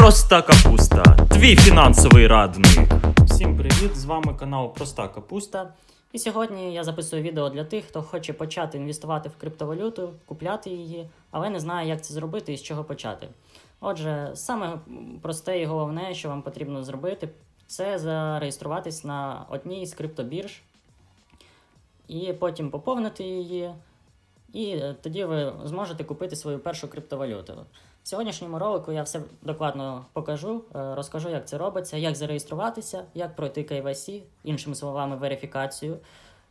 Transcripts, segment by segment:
Проста капуста. Твій фінансовий радник. Всім привіт! З вами канал Проста Капуста. І сьогодні я записую відео для тих, хто хоче почати інвестувати в криптовалюту, купляти її, але не знає, як це зробити і з чого почати. Отже, саме просте і головне, що вам потрібно зробити, це зареєструватись на одній з криптобірж, і потім поповнити її, і тоді ви зможете купити свою першу криптовалюту. В сьогоднішньому ролику я все докладно покажу, е, розкажу, як це робиться, як зареєструватися, як пройти KYC, іншими словами, верифікацію,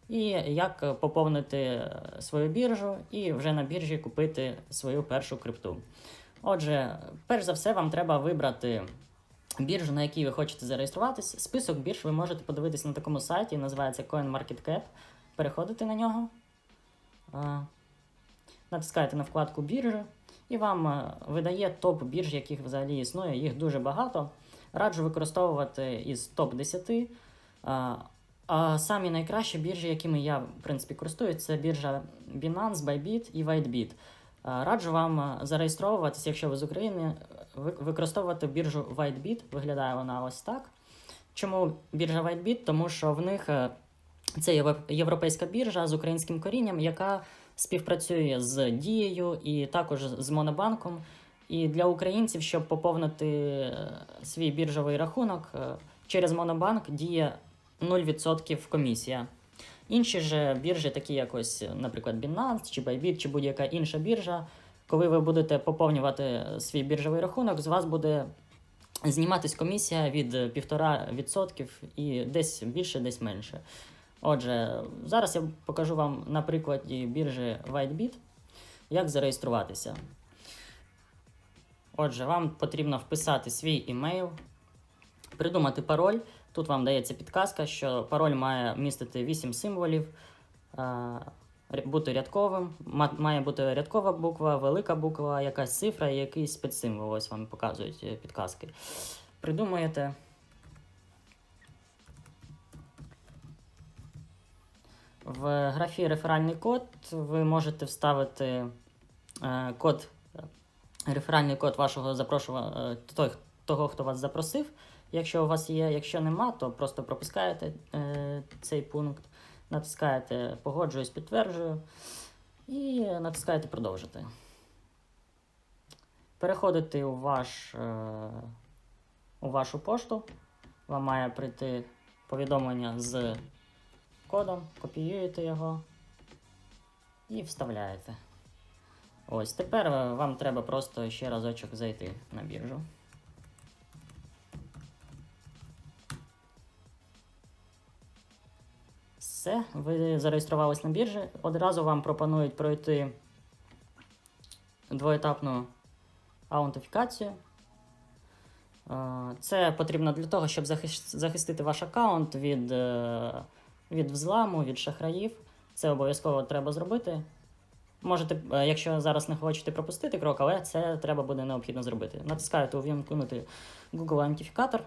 і як поповнити е, свою біржу і вже на біржі купити свою першу крипту. Отже, перш за все, вам треба вибрати біржу, на якій ви хочете зареєструватись. Список бірж ви можете подивитись на такому сайті, називається CoinMarketCap. Переходите на нього, е, натискаєте на вкладку біржі, і вам е, видає топ бірж, яких взагалі існує. Їх дуже багато. Раджу використовувати із топ 10. А, самі найкращі біржі, якими я в принципі користуюсь, це біржа Binance, Bybit і WhiteBit. Раджу вам е, зареєстровуватись, якщо ви з України, використовувати біржу WhiteBit. Виглядає вона ось так. Чому біржа WhiteBit? Тому що в них е, це євро- європейська біржа з українським корінням, яка співпрацює з Дією і також з Монобанком. І для українців, щоб поповнити е, свій біржовий рахунок е, через Монобанк діє 0% комісія. Інші ж біржі, такі як ось, наприклад, Binance чи Bybit, чи будь-яка інша біржа, коли ви будете поповнювати свій біржовий рахунок, з вас буде зніматись комісія від 1,5% і десь більше, десь менше. Отже, зараз я покажу вам на прикладі біржі WhiteBit, як зареєструватися. Отже, вам потрібно вписати свій імейл, придумати пароль. Тут вам дається підказка, що пароль має містити 8 символів, е, бути рядковим, має бути рядкова буква, велика буква, якась цифра і якийсь спецсимвол. Ось вам показують е, підказки. Придумуєте. В графі реферальний код ви можете вставити е, код, реферальний код вашого запрошува, е, того, хто вас запросив. Якщо у вас є, якщо нема, то просто пропускаєте е, цей пункт, натискаєте погоджуюсь, підтверджую і натискаєте продовжити. Переходите у, ваш, у вашу пошту. Вам має прийти повідомлення з кодом, копіюєте його і вставляєте. Ось тепер е, вам треба просто ще разочок зайти на біржу. Все, ви зареєструвались на біржі. Одразу вам пропонують пройти двоетапну аутентифікацію. Е, Це потрібно для того, щоб захистити ваш аккаунт від, е, від взламу, від шахраїв. Це обов'язково треба зробити. Можете, е, якщо зараз не хочете пропустити крок, але це треба буде необхідно зробити. Натискаєте увімкнути Google Аутентифікатор.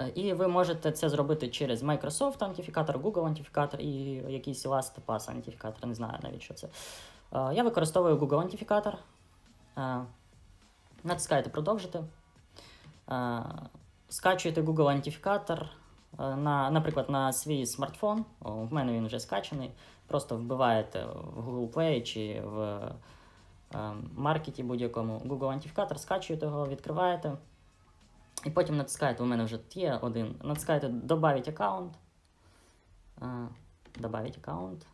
Е, І ви можете це зробити через Microsoft аутентифікатор, Google аутентифікатор і якийсь LastPass аутентифікатор, не знаю навіть що це. Е, Я використовую Google аутентифікатор. Е, Натискаєте продовжити. Скачуєте Google аутентифікатор, е, на, наприклад, на свій смартфон. О, в мене він вже скачаний. Просто вбиваєте в Google Play чи в е, маркеті будь-якому Google аутентифікатор, скачуєте його, відкриваєте. І потім натискаєте, у мене вже є один. Натискаєте Добавить аккаунт. Е, Добавить аккаунт.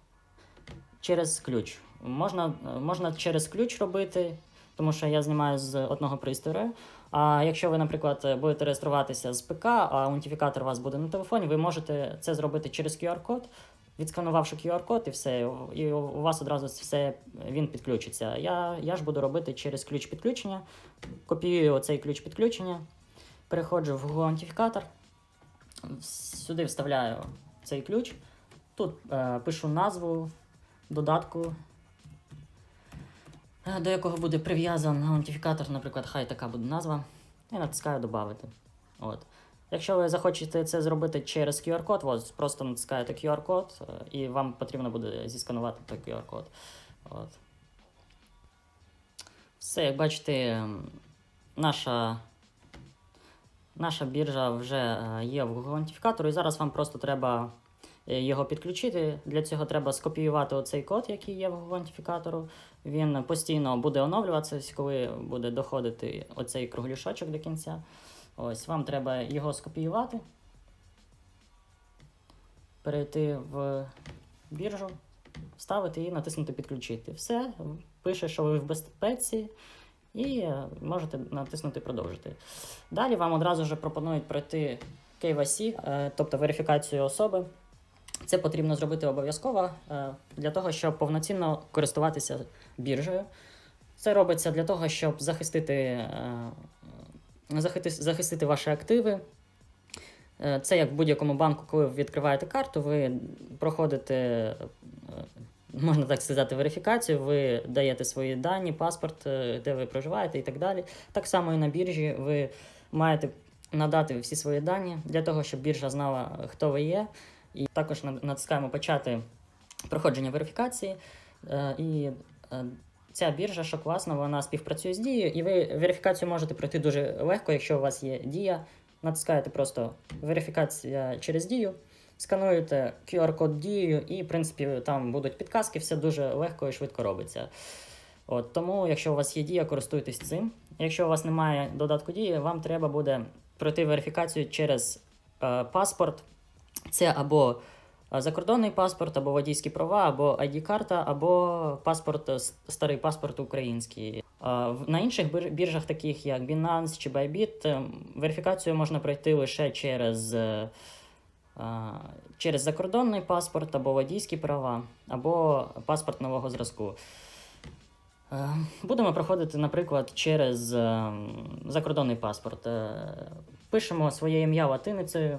Через ключ. Можна, е, можна через ключ робити, тому що я знімаю з одного пристрою. А якщо ви, наприклад, будете реєструватися з ПК, а аутентифікатор у вас буде на телефоні, ви можете це зробити через QR-код, відсканувавши QR-код і все, і у вас одразу все він підключиться. Я, я ж буду робити через ключ підключення. Копіюю оцей ключ підключення, переходжу в Google аутентифікатор, сюди вставляю цей ключ. Тут е, пишу назву додатку, до якого буде прив'язаний аутентифікатор, наприклад, хай така буде назва. І натискаю додати. От. Якщо ви захочете це зробити через QR-код, просто натискаєте QR-код, е, і вам потрібно буде зісканувати той QR-код. От. Все, як бачите, наша наша біржа вже е, є в Google Аутентифікатору, і зараз вам просто треба е, його підключити. Для цього треба скопіювати оцей код, який є в Google Аутентифікатору. Він постійно буде оновлюватися, коли буде доходити оцей кругляшочок до кінця. Ось вам треба його скопіювати, перейти в біржу, вставити і натиснути підключити. Все, пише, що ви в безпеці, і е, можете натиснути продовжити. Далі вам одразу ж пропонують пройти KYC, е, тобто верифікацію особи. Це потрібно зробити обов'язково е, для того, щоб повноцінно користуватися біржею. Це робиться для того, щоб захистити, е, захисти- захистити ваші активи. Е, Це як в будь-якому банку, коли ви відкриваєте карту, ви проходите, можна так сказати, верифікацію, ви даєте свої дані, паспорт, де ви проживаєте і так далі. Так само і на біржі ви маєте надати всі свої дані для того, щоб біржа знала, хто ви є. І також натискаємо почати проходження верифікації. Е, І е, ця біржа, що класно, вона співпрацює з дією, і ви верифікацію можете пройти дуже легко, якщо у вас є дія. Натискаєте просто верифікація через дію, скануєте QR-код дією, і, в принципі, там будуть підказки, все дуже легко і швидко робиться. От, тому, якщо у вас є дія, користуйтесь цим. Якщо у вас немає додатку дії, вам треба буде пройти верифікацію через е, паспорт. Це або е, закордонний паспорт, або водійські права, або ID-карта, або паспорт, е, старий паспорт український. Е, На інших біржах, таких як Binance чи Bybit, верифікацію можна пройти лише через, через закордонний паспорт, або водійські права, або паспорт нового зразку. Будемо проходити, наприклад, через е, закордонний паспорт. Пишемо своє ім'я латиницею,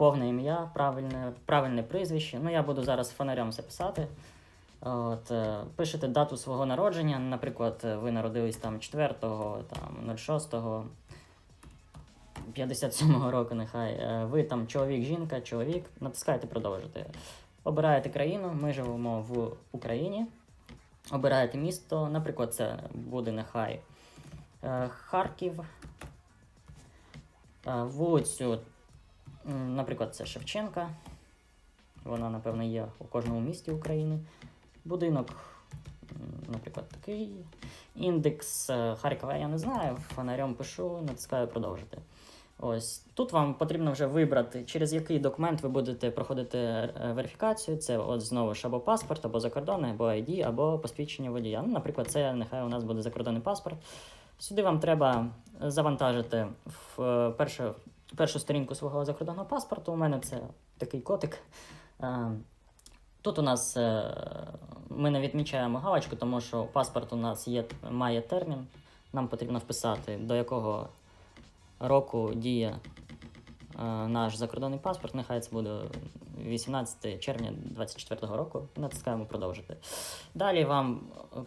повне ім'я, правильне, правильне прізвище. Ну, я буду зараз фонарем це писати. От, е, пишете дату свого народження, наприклад, е, ви народились там 4-го, там 06-го, 57-го року, нехай. Е, Ви там чоловік, жінка, чоловік, натискаєте продовжити. Обираєте країну, ми живемо в Україні. Обираєте місто, наприклад, це буде нехай Харків. Вулицю, наприклад, це Шевченка. Вона, напевно, є у кожному місті України. Будинок, наприклад, такий. Індекс е, Харкова я не знаю, фонарем пишу, натискаю продовжити. Ось тут вам потрібно вже вибрати, через який документ ви будете проходити е, верифікацію. Це от знову ж або паспорт, або закордонний, або ID, або посвідчення водія. Ну, наприклад, це нехай у нас буде закордонний паспорт. Сюди вам треба завантажити в е, першу, сторінку свого закордонного паспорту. У мене це такий котик. Е, Тут у нас е, ми не відмічаємо галочку, тому що паспорт у нас є, має термін. Нам потрібно вписати, до якого року діє е, наш закордонний паспорт. Нехай це буде 18 червня 2024 року. Натискаємо продовжити. Далі вам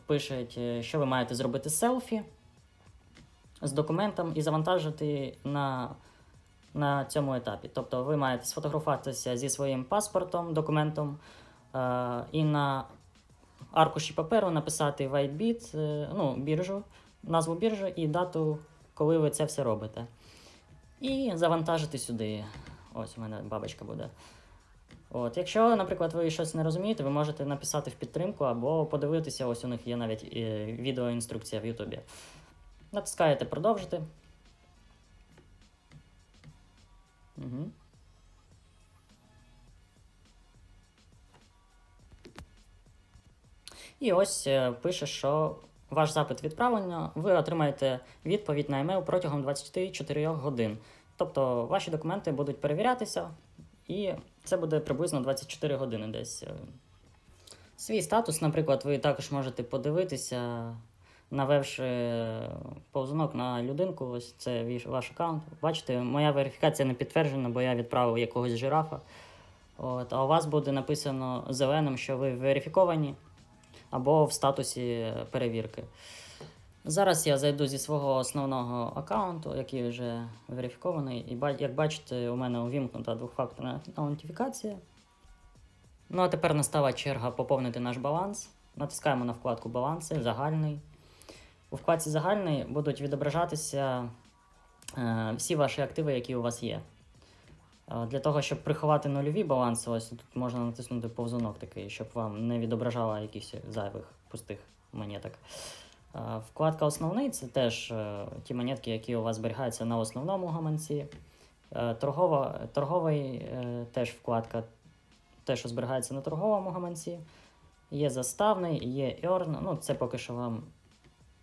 пишуть, що ви маєте зробити селфі з документом і завантажити на, на цьому етапі. Тобто ви маєте сфотографуватися зі своїм паспортом, документом е, і на аркуші паперу написати WhiteBit, е, ну, біржу, назву біржі і дату, коли ви це все робите. І завантажити сюди. Ось у мене бабочка буде. От, якщо, наприклад, ви щось не розумієте, ви можете написати в підтримку або подивитися, ось у них є навіть е, відеоінструкція в Ютубі. Натискаєте продовжити. Угу. І ось е, пише, що ваш запит відправлено, ви отримаєте відповідь на емейл протягом 24 годин. Тобто ваші документи будуть перевірятися, і це буде приблизно 24 години десь. е. Свій статус, наприклад, ви також можете подивитися, навевши повзунок на людинку, ось це ваш аккаунт. Бачите, моя верифікація не підтверджена, бо я відправив якогось жирафа. От, а у вас буде написано зеленим, що ви верифіковані або в статусі перевірки. Зараз я зайду зі свого основного аккаунту, який вже верифікований, і як бачите, у мене увімкнута двохфакторна аутентифікація. Ну а тепер настала черга поповнити наш баланс. Натискаємо на вкладку Баланси, загальний. У вкладці загальний будуть відображатися е, всі ваші активи, які у вас є. Е, Для того, щоб приховати нульові баланси, ось тут можна натиснути повзунок такий, щоб вам не відображало якихось зайвих пустих монеток. Е, Вкладка Основний це теж ті монетки, які у вас зберігаються на основному гаманці. Торгова, торговий теж вкладка, те, що зберігається на торговому гаманці. Є заставний, є earn. Ну, це поки що вам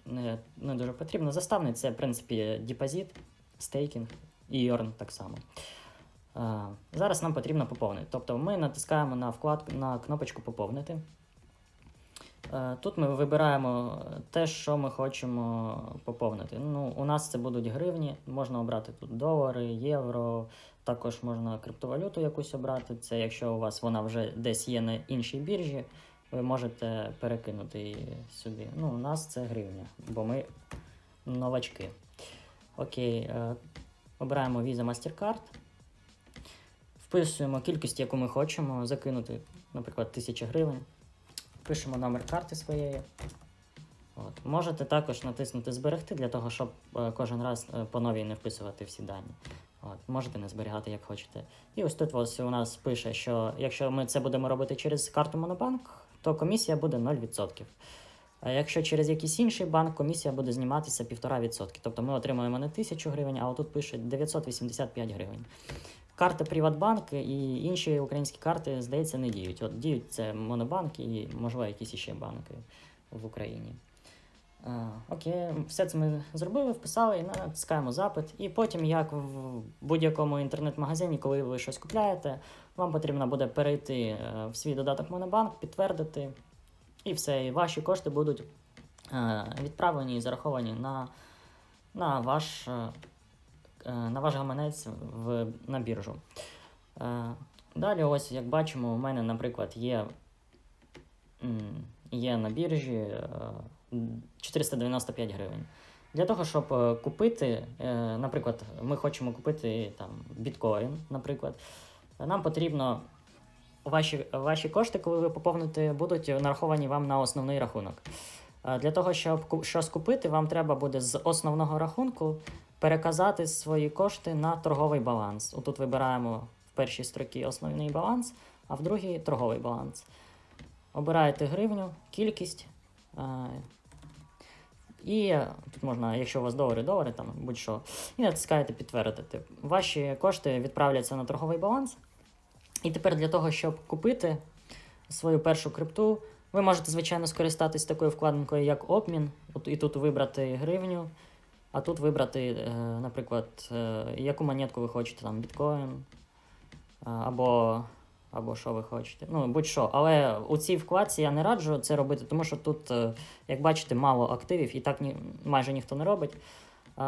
не, не дуже потрібно. Заставний це, в принципі, депозит, стейкінг і earn так само. А, зараз нам потрібно поповнити. Тобто ми натискаємо на вкладку на кнопочку Поповнити. Е, Тут ми вибираємо те, що ми хочемо поповнити. Ну, у нас це будуть гривні, можна обрати тут долари, євро, також можна криптовалюту якусь обрати. Це якщо у вас вона вже десь є на іншій біржі, ви можете перекинути її сюди. Ну, у нас це гривня, бо ми новачки. Окей, е, обираємо Visa Mastercard. Вписуємо кількість, яку ми хочемо закинути, наприклад, 1000 гривень. Пишемо номер карти своєї. От. Можете також натиснути Зберегти для того, щоб е, кожен раз е, по новій не вписувати всі дані. От. Можете не зберігати, як хочете. І ось тут ось у нас пише, що якщо ми це будемо робити через карту Монобанк, то комісія буде 0%. А якщо через якийсь інший банк, комісія буде зніматися 1,5%. Тобто ми отримуємо не 1000 гривень, а отут пише 985 гривень. Карти Приватбанк і інші українські карти, здається, не діють. От діють це Монобанк і, можливо, якісь іще банки в Україні. А, окей, все це ми зробили, вписали і натискаємо запит. І потім, як в будь-якому інтернет-магазині, коли ви щось купляєте, вам потрібно буде перейти е, в свій додаток Монобанк, підтвердити, і все, і ваші кошти будуть е, відправлені і зараховані на, на ваш. е, е, на ваш гаманець в, на біржу. Е, Далі, ось як бачимо, у мене, наприклад, є, є на біржі е, 495 гривень. Для того, щоб е, купити, е, наприклад, ми хочемо купити там біткоін, наприклад, нам потрібно ваші, ваші кошти, коли ви поповните, будуть нараховані вам на основний рахунок. Е, Для того, щоб щось купити, вам треба буде з основного рахунку переказати свої кошти на торговий баланс. Отут вибираємо в першій строкі основний баланс, а в другій торговий баланс. Обираєте гривню, кількість. Е, І тут можна, якщо у вас долари, долари, там будь-що, і натискаєте підтвердити. Ваші кошти відправляться на торговий баланс. І тепер для того, щоб купити свою першу крипту, ви можете, звичайно, скористатись такою вкладинкою, як обмін, От і тут вибрати гривню, а тут вибрати, е, наприклад, е, яку монетку ви хочете, там біткоін або, або що ви хочете. Ну, будь-що. Але у цій вкладці я не раджу це робити, тому що тут, е, як бачите, мало активів і так ні, майже ніхто не робить.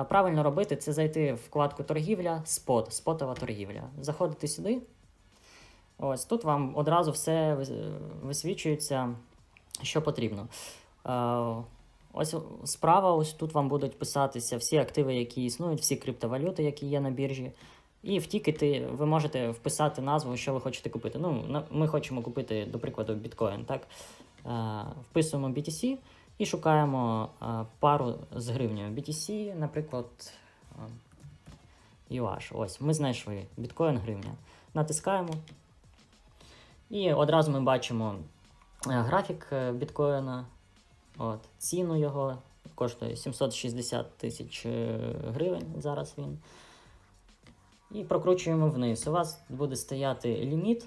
Правильно робити це зайти в вкладку торгівля, спот, спотова торгівля. Заходите сюди. Ось тут вам одразу все висвічується, що потрібно. Е, Ось справа, ось тут вам будуть писатися всі активи, які існують, всі криптовалюти, які є на біржі. І в тікети ви можете вписати назву, що ви хочете купити. Ну, ми хочемо купити, до прикладу, біткоін. Так? Е, Вписуємо BTC і шукаємо е, пару з гривнею. BTC, наприклад, UH. Ось, ми знайшли біткоін гривня. Натискаємо. І одразу ми бачимо графік біткоїна, от, ціну його коштує 760 тисяч гривень. Зараз він. І прокручуємо вниз. У вас буде стояти ліміт.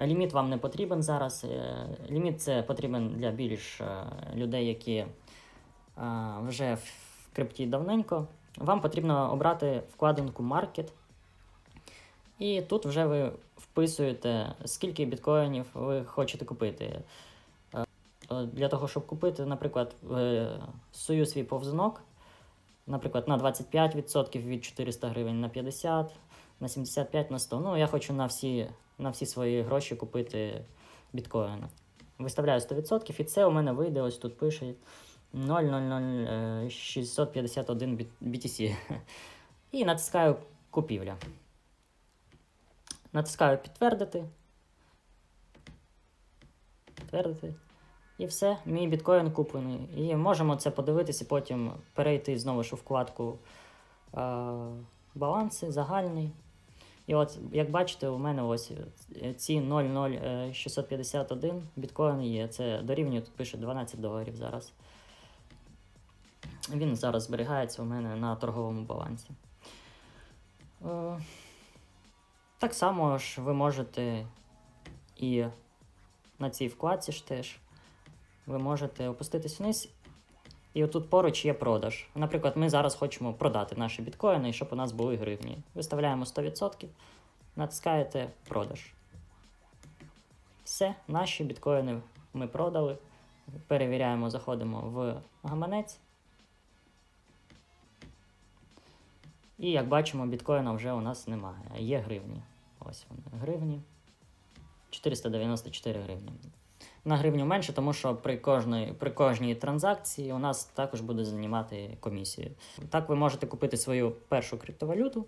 Ліміт вам не потрібен зараз. е, Ліміт це потрібен для більш е, людей, які е, вже в крипті давненько. Вам потрібно обрати вкладинку Market. І тут вже ви вписуєте, скільки біткоїнів ви хочете купити. Для того, щоб купити, наприклад, сую свій повзунок, наприклад, на 25% від 400 гривень на 50, на 75, на 100. Ну, я хочу на всі, на всі свої гроші купити біткоїни. Виставляю 100%, і це у мене вийде, ось тут пише 0,00651 біт- BTC. І натискаю купівля. Натискаю підтвердити. Підтвердити. І все, мій біткоін куплений. І можемо це подивитися, потім перейти знову ж у вкладку баланси загальний. І от, як бачите, у мене ось е, ці 00651 біткоін є. Це дорівнює, тут пише 12 доларів зараз. Він зараз зберігається у мене на торговому балансі. Е, Так само ж ви можете і на цій вкладці ж теж ви можете опуститись вниз. І отут поруч є продаж. Наприклад, ми зараз хочемо продати наші біткоїни, щоб у нас були гривні. Виставляємо 100%, натискаєте продаж. Все, наші біткоїни ми продали. Перевіряємо, заходимо в гаманець. І як бачимо, біткоїна вже у нас немає. Є гривні. Ось вони, гривні. 494 гривні. На гривню менше, тому що при кожній, при кожній транзакції у нас також буде знімати комісію. Так ви можете купити свою першу криптовалюту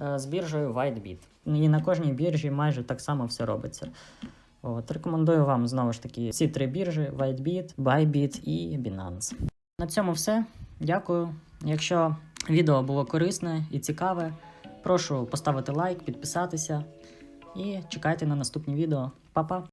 е, з біржею WhiteBit. І на кожній біржі майже так само все робиться. От, рекомендую вам знову ж таки ці три біржі: WhiteBit, Bybit і Binance. На цьому все. Дякую. Якщо відео було корисне і цікаве, прошу поставити лайк, підписатися і чекайте на наступні відео. Па-па!